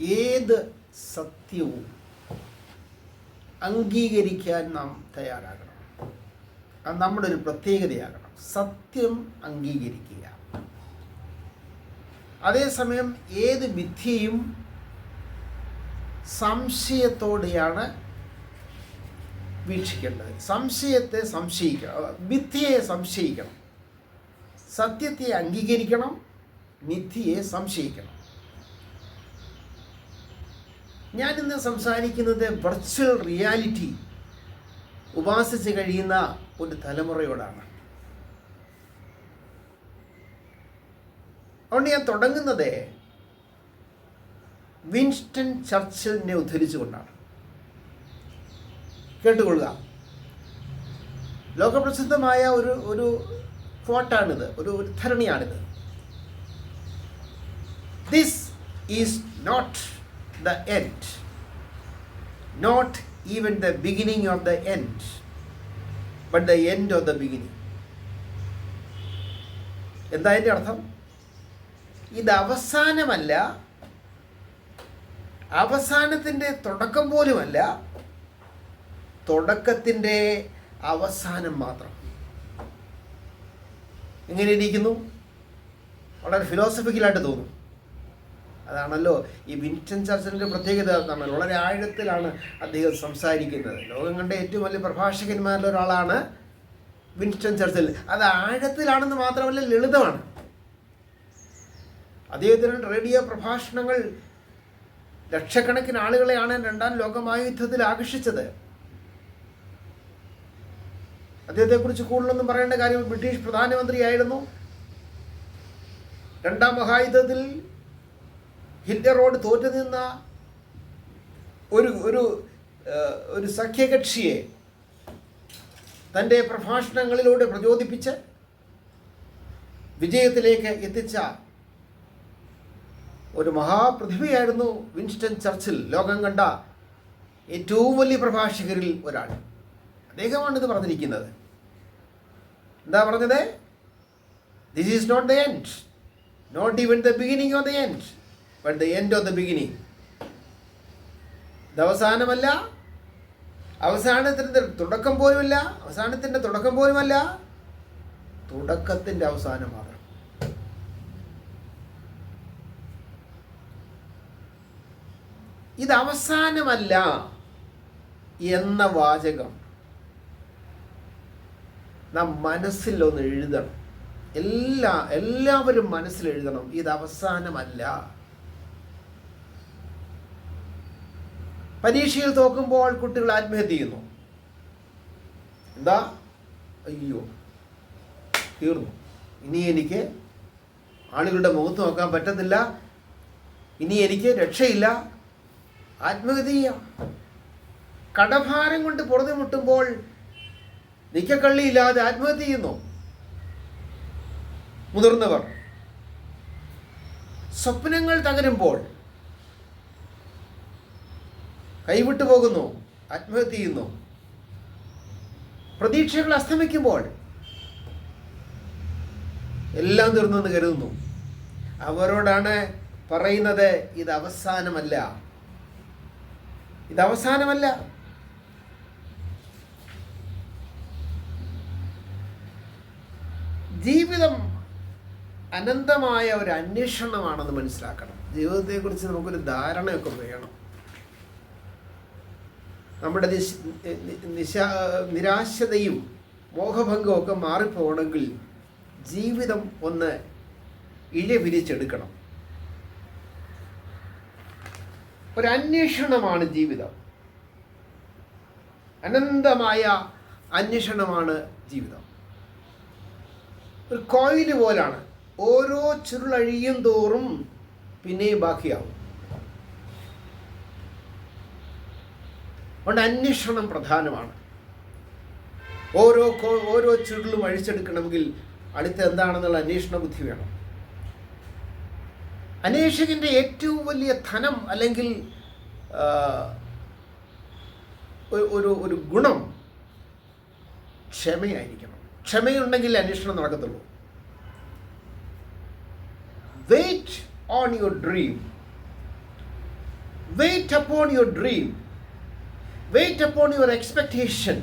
ഏത് സത്യവും അംഗീകരിക്കാൻ നാം തയ്യാറാകണം. അത് നമ്മുടെ ഒരു പ്രത്യേകതയാകണം. സത്യം അംഗീകരിക്കുക. അതേസമയം ഏത് വിദ്യയും സംശയത്തോടെയാണ് വീക്ഷിക്കേണ്ടത്. സംശയത്തെ സംശയിക്കണം. വിദ്യയെ സംശയിക്കണം. സത്യത്തെ അംഗീകരിക്കണം. മിഥ്യയെ സംശയിക്കണം. ഞാനിന്ന് സംസാരിക്കുന്നത് വെർച്വൽ റിയാലിറ്റി ഉപാസിച്ച് കഴിയുന്ന ഒരു തലമുറയോടാണ്. അതുകൊണ്ട് ഞാൻ തുടങ്ങുന്നത് വിൻസ്റ്റൺ ചർച്ചിലിനെ ഉദ്ധരിച്ചുകൊണ്ടാണ്. കേട്ടുകൊള്ളുക. ലോകപ്രസിദ്ധമായ ഒരു ഒരു കോട്ടാണിത് ഒരു ഉദ്ധരണിയാണിത് this is not the end, not even the beginning of the end, but the end of the beginning. എന്താ അതിന്റെ അർത്ഥം? ഇത് അവസാനമല്ല അവസാനത്തിന്റെ തുടക്കം പോലുമല്ല തുടക്കത്തിന്റെ അവസാനം മാത്രം. എങ്ങനെ ഇരിക്കുന്നു? വളരെ ഫിലോസഫിക്കലായിട്ട് തോന്നും. അതാണല്ലോ ഈ വിൻസ്റ്റൺ ചർച്ചിലിന്റെ പ്രത്യേകത എന്താണ് വളരെ ആഴത്തിലാണ് അദ്ദേഹം സംസാരിക്കുന്നത്. ലോകം കണ്ട ഏറ്റവും വലിയ പ്രഭാഷകന്മാരിൽ ഒരാളാണ് വിൻസ്റ്റൺ ചർച്ചിൽ. അത് ആഴത്തിലാണെന്ന് മാത്രമല്ല ലളിതമാണ്. അദ്ദേഹത്തിന്റെ റേഡിയോ പ്രഭാഷണങ്ങൾ ലക്ഷക്കണക്കിന് ആളുകളെയാണ് രണ്ടാം ലോകമഹായുദ്ധത്തിൽ ആകർഷിച്ചത്. അദ്ദേഹത്തെക്കുറിച്ച് കൂടുതലൊന്നും പറയേണ്ട കാര്യം ബ്രിട്ടീഷ് പ്രധാനമന്ത്രിയായിരുന്നു. രണ്ടാം മഹായുദ്ധത്തിൽ ഹിറ്റ്ലറോട് തോറ്റു നിന്ന ഒരു ഒരു ഒരു സഖ്യകക്ഷിയെ തന്റെ പ്രഭാഷണങ്ങളിലൂടെ പ്രചോദിപ്പിച്ച് വിജയത്തിലേക്ക് എത്തിച്ച ഒരു മഹാപ്രതിഭയായിരുന്നു വിൻസ്റ്റൺ ചർച്ചിൽ ലോകം കണ്ട ഏറ്റവും വലിയ പ്രഭാഷകരിൽ ഒരാൾ. അദ്ദേഹമാണ് ഇത് പറഞ്ഞിരിക്കുന്നത്. എന്താ പറഞ്ഞത്? This is not the end not even the beginning of the end but the end of the beginning ഇത് അവസാനമല്ല. അവസാനത്തിന്റെ തുടക്കം പോലുമല്ല. അവസാനത്തിന്റെ തുടക്കം പോലുമല്ല. തുടക്കത്തിന്റെ അവസാനം മാത്രം. ഇത് അവസാനമല്ല എന്ന വാചകം നാം മനസ്സിൽ ഒന്ന് എഴുതണം. എല്ലാ എല്ലാവരും മനസ്സിൽ എഴുതണം ഇത് അവസാനമല്ല. പരീക്ഷയിൽ തോക്കുമ്പോൾ കുട്ടികൾ ആത്മഹത്യ ചെയ്യുന്നു. എന്താ? അയ്യോ തീർന്നു. ഇനി എനിക്ക് ആളുകളുടെ മുഖത്ത് നോക്കാൻ പറ്റുന്നില്ല ഇനി എനിക്ക് രക്ഷയില്ല. ആത്മഹത്യ ചെയ്യാം. കടഭാരം കൊണ്ട് പുറത്തു മുട്ടുമ്പോൾ നിക്കക്കള്ളിയില്ലാതെ ആത്മഹത്യ ചെയ്യുന്നു. മുതിർന്നവർ. സ്വപ്നങ്ങൾ തകരുമ്പോൾ കൈവിട്ടു പോകുന്നു ആത്മഹത്യ ചെയ്യുന്നു. പ്രതീക്ഷകൾ അസ്തമിക്കുമ്പോൾ എല്ലാം തീർന്നെന്ന് കരുതുന്നു. അവരോടാണ് പറയുന്നത് ഇത് അവസാനമല്ല. ഇത് അവസാനമല്ല. ജീവിതം അനന്തമായ ഒരു അന്വേഷണമാണെന്ന് മനസ്സിലാക്കണം. ജീവിതത്തെക്കുറിച്ച് നമുക്കൊരു ധാരണയൊക്കെ വേണം. നമ്മുടെ നിശ നിശാ നിരാശതയും മോഹഭംഗവും ഒക്കെ മാറിപ്പോകണമെങ്കിൽ ജീവിതം ഒന്ന് ഇഴ പിരിച്ചെടുക്കണം ഒരു അന്വേഷണമാണ് ജീവിതം. അനന്തമായ അന്വേഷണമാണ് ജീവിതം. ഒരു കോയിൽ പോലാണ്. ഓരോ ചുരുളഴിയും തോറും പിന്നെയും ബാക്കിയാവും. അതുകൊണ്ട് അന്വേഷണം പ്രധാനമാണ്. ഓരോ ഓരോ ചുരുളും അഴിച്ചെടുക്കണമെങ്കിൽ അടുത്ത എന്താണെന്നുള്ള അന്വേഷണ ബുദ്ധി വേണം. അന്വേഷകന്റെ ഏറ്റവും വലിയ ധനം അല്ലെങ്കിൽ ഒരു- ഒരു ഗുണം ക്ഷമയായിരിക്കണം. ക്ഷമയുണ്ടെങ്കിൽ അന്വേഷണം നടക്കത്തുള്ളൂ. Wait on your dream wait upon your dream wait upon your expectation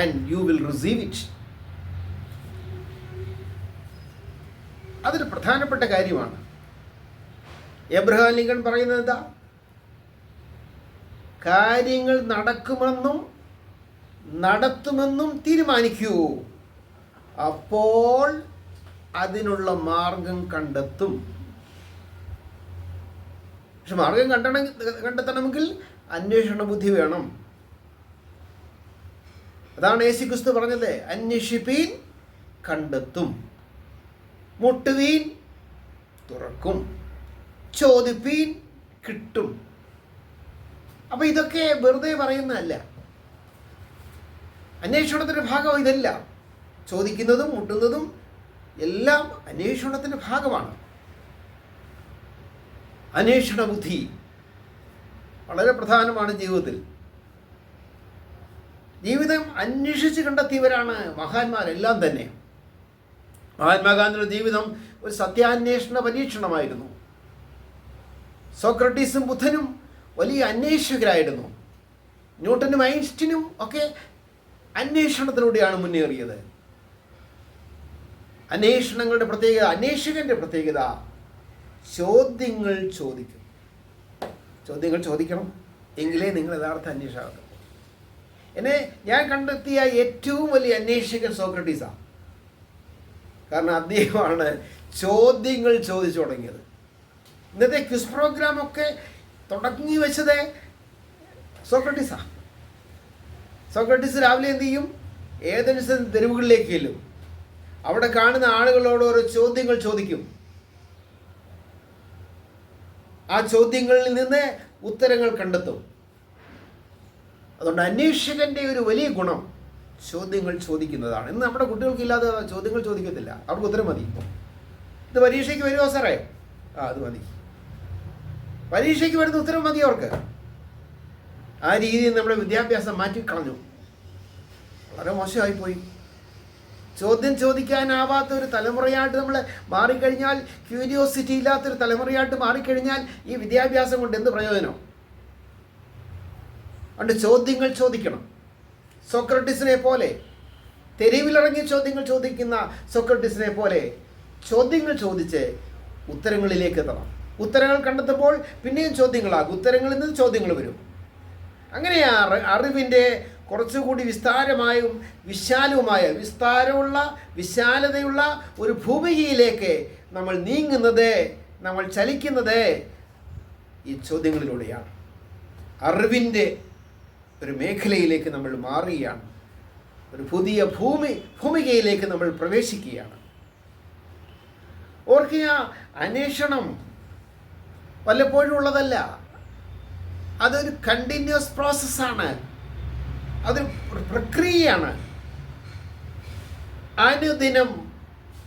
and you will receive it അതൊരു പ്രധാനപ്പെട്ട കാര്യമാണ്. എബ്രഹാം ലിങ്കൺ പറയുന്നത് എന്താ? കാര്യങ്ങൾ നടക്കുമെന്നും നടത്തുമെന്നും തീരുമാനിക്കൂ. അപ്പോൾ അതിനുള്ള മാർഗം കണ്ടെത്തും. പക്ഷെ മാർഗം കണ്ടണ കണ്ടെത്തണമെങ്കിൽ അന്വേഷണ ബുദ്ധി വേണം. അതാണ് യേശു ക്രിസ്തു പറഞ്ഞത് അന്വേഷിപ്പീൻ കണ്ടെത്തും മുട്ടുവീൻ തുറക്കും ചോദിപ്പീൻ കിട്ടും. അപ്പൊ ഇതൊക്കെ വെറുതെ പറയുന്നതല്ല. അന്വേഷണത്തിന്റെ ഭാഗം ഇതല്ല. ചോദിക്കുന്നതും മുട്ടുന്നതും എല്ലാം അന്വേഷണത്തിന്റെ ഭാഗമാണ്. അന്വേഷണ ബുദ്ധി വളരെ പ്രധാനമാണ് ജീവിതത്തിൽ. ജീവിതം അന്വേഷിച്ച് കണ്ടെത്തിയവരാണ് മഹാന്മാരെല്ലാം തന്നെ. മഹാത്മാഗാന്ധിയുടെ ജീവിതം ഒരു സത്യാന്വേഷണ പരീക്ഷണമായിരുന്നു. സോക്രട്ടീസും ബുദ്ധനും വലിയ അന്വേഷകരായിരുന്നു. ന്യൂട്ടനും ഐൻസ്റ്റീനും ഒക്കെ അന്വേഷണത്തിലൂടെയാണ് മുന്നേറിയത്. അന്വേഷണങ്ങളുടെ പ്രത്യേകത അന്വേഷകന്റെ പ്രത്യേകത ചോദ്യങ്ങൾ ചോദിക്കും. ചോദ്യങ്ങൾ ചോദിക്കണം എങ്കിലേ നിങ്ങൾ യഥാർത്ഥ അന്വേഷണം എന്നെ ഞാൻ കണ്ടെത്തിയ ഏറ്റവും വലിയ അന്വേഷകൻ സോക്രട്ടീസാണ് കാരണം അദ്ദേഹമാണ് ചോദ്യങ്ങൾ ചോദിച്ചു തുടങ്ങിയത്. ഇന്നത്തെ ക്വിസ് പ്രോഗ്രാമൊക്കെ തുടങ്ങി വെച്ചത് സോക്രട്ടീസാണ് സോക്രട്ടീസ് രാവിലെ എന്ത് ചെയ്യും? ഏതനുസരിച്ച് തെരുവുകളിലേക്ക് ചെല്ലും. അവിടെ കാണുന്ന ആളുകളോട് ഓരോ ചോദ്യങ്ങൾ ചോദിക്കും. ആ ചോദ്യങ്ങളിൽ നിന്ന് ഉത്തരങ്ങൾ കണ്ടെത്തും. അതുകൊണ്ട് അന്വേഷകന്റെ ഒരു വലിയ ഗുണം ചോദ്യങ്ങൾ ചോദിക്കുന്നതാണ്. ഇന്ന് നമ്മുടെ കുട്ടികൾക്ക് ഇല്ലാതെ ചോദ്യങ്ങൾ ചോദിക്കത്തില്ല. അവർക്ക് ഉത്തരം മതി. ഇത് പരീക്ഷയ്ക്ക് വരുമോ സാറേ? ആ അത് മതി. പരീക്ഷയ്ക്ക് വരുന്ന ഉത്തരം മതി അവർക്ക്. ആ രീതിയിൽ നമ്മുടെ വിദ്യാഭ്യാസം മാറ്റിക്കളഞ്ഞു. വളരെ മോശമായിപ്പോയി. ചോദ്യം ചോദിക്കാനാവാത്ത ഒരു തലമുറയായിട്ട് നമ്മൾ മാറിക്കഴിഞ്ഞാൽ ക്യൂരിയോസിറ്റി ഇല്ലാത്തൊരു തലമുറയായിട്ട് മാറിക്കഴിഞ്ഞാൽ ഈ വിദ്യാഭ്യാസം കൊണ്ട് എന്ത് പ്രയോജനം? അതുകൊണ്ട് ചോദ്യങ്ങൾ ചോദിക്കണം. സോക്രട്ടീസിനെ പോലെ തെരുവിലിറങ്ങി ചോദ്യങ്ങൾ ചോദിക്കുന്ന സോക്രട്ടീസിനെ പോലെ ചോദ്യങ്ങൾ ചോദിച്ച് ഉത്തരങ്ങളിലേക്ക് എത്തണം. ഉത്തരങ്ങൾ കണ്ടെത്തുമ്പോൾ പിന്നെയും ചോദ്യങ്ങളാകും. ഉത്തരങ്ങളിൽ നിന്ന് ചോദ്യങ്ങൾ വരും. അങ്ങനെയാ അറി- അറിവിന്റെ കുറച്ചുകൂടി വിസ്താരമായും വിശാലവുമായ വിസ്താരമുള്ള വിശാലതയുള്ള ഒരു ഭൂമികയിലേക്ക് നമ്മൾ നീങ്ങുന്നത് നമ്മൾ ചലിക്കുന്നത് ഈ ചോദ്യങ്ങളിലൂടെയാണ്. അറിവിന്റെ ഒരു മേഖലയിലേക്ക് നമ്മൾ മാറുകയാണ്. ഒരു പുതിയ ഭൂമി ഭൂമികയിലേക്ക് നമ്മൾ പ്രവേശിക്കുകയാണ്. ഓർക്കുക അന്വേഷണം വല്ലപ്പോഴും ഉള്ളതല്ല. അതൊരു കണ്ടിന്യൂസ് പ്രോസസ്സാണ് പ്ര- പ്രക്രിയയാണ്. അനുദിനം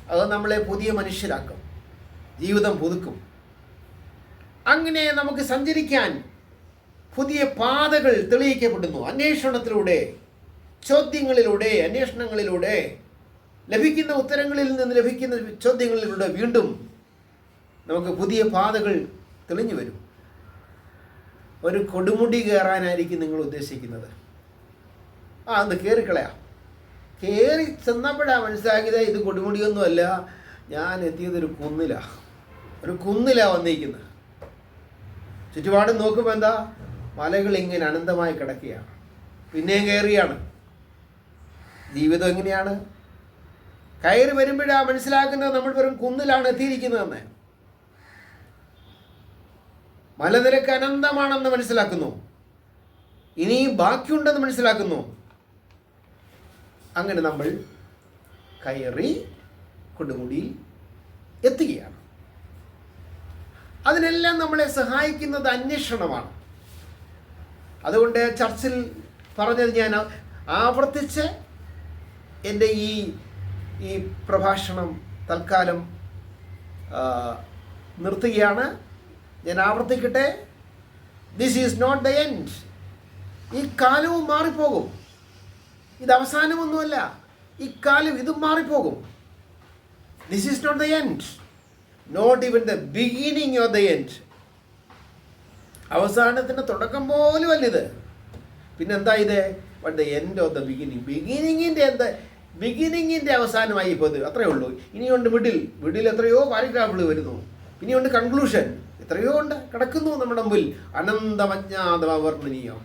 അത് നമ്മളെ പുതിയ മനുഷ്യരാക്കും. ജീവിതം പുതുക്കും. അങ്ങനെ നമുക്ക് സഞ്ചരിക്കാൻ പുതിയ പാതകൾ തെളിയിക്കപ്പെടുന്നു. അന്വേഷണത്തിലൂടെ ചോദ്യങ്ങളിലൂടെ അന്വേഷണങ്ങളിലൂടെ ലഭിക്കുന്ന ഉത്തരങ്ങളിൽ നിന്ന് ലഭിക്കുന്ന ചോദ്യങ്ങളിലൂടെ വീണ്ടും നമുക്ക് പുതിയ പാതകൾ തെളിഞ്ഞു വരും. ഒരു കൊടുമുടി കയറാനായിരിക്കും നിങ്ങൾ ഉദ്ദേശിക്കുന്നത്. ആ ഒന്ന് കയറിക്കളയാം കയറി ചെന്നപ്പോഴാണ് മനസ്സിലാക്കിയത് ഇത് കൊടുമുടിയൊന്നുമല്ല. ഞാൻ എത്തിയത് ഒരു കുന്നിലാ. ഒരു കുന്നിലാ വന്നിരിക്കുന്നത്. ചുറ്റുപാടും നോക്കുമ്പോൾ എന്താ? മലകൾ ഇങ്ങനെ അനന്തമായി കിടക്കുകയാണ് പിന്നെയും കയറിയാണ് ജീവിതം എങ്ങനെയാണ്? കയറി വരുമ്പോഴാണ് മനസ്സിലാക്കുന്നത് നമ്മൾ വെറും കുന്നിലാണ് എത്തിയിരിക്കുന്നതെന്ന്. മലനിരക്ക് അനന്തമാണെന്ന് മനസ്സിലാക്കുന്നു. ഇനിയും ബാക്കിയുണ്ടെന്ന് മനസ്സിലാക്കുന്നു. അങ്ങനെ നമ്മൾ കയറി കൊടുമുടിയിൽ എത്തുകയാണ്. അതിനെല്ലാം നമ്മളെ സഹായിക്കുന്നത് അന്വേഷണമാണ്. അതുകൊണ്ട് ചർച്ചിൽ പറഞ്ഞത് ഞാൻ ആവർത്തിച്ച് എന്റെ ഈ ഈ പ്രഭാഷണം തൽക്കാലം നിർത്തുകയാണ്. ഞാൻ ആവർത്തിക്കട്ടെ. This is not the end ഈ കാലവും മാറിപ്പോകും. ഇത് അവസാനമൊന്നുമല്ല. ഇക്കാലം കാലം ഇതും മാറിപ്പോകും. This is not the end not even the beginning of the end അവസാനത്തിന്റെ തുടക്കം പോലും പിന്നെ എന്താ ഇത്? But the end of the beginning ബിഗിനിങ്ങിന്റെ എന്താ? ബിഗിനിങ്ങിന്റെ അവസാനമായി ഇപ്പോൾ ഇത് അത്രയേ ഉള്ളൂ. ഇനിയുണ്ട് മിഡിൽ മിഡിൽ എത്രയോ പാരഗ്രാഫുകൾ വരുന്നു. ഇനിയുണ്ട് കൺക്ലൂഷൻ എത്രയോ ഉണ്ട്. കിടക്കുന്നു നമ്മുടെ മുമ്പിൽ. അനന്തമജ്ഞാതവർണനീയം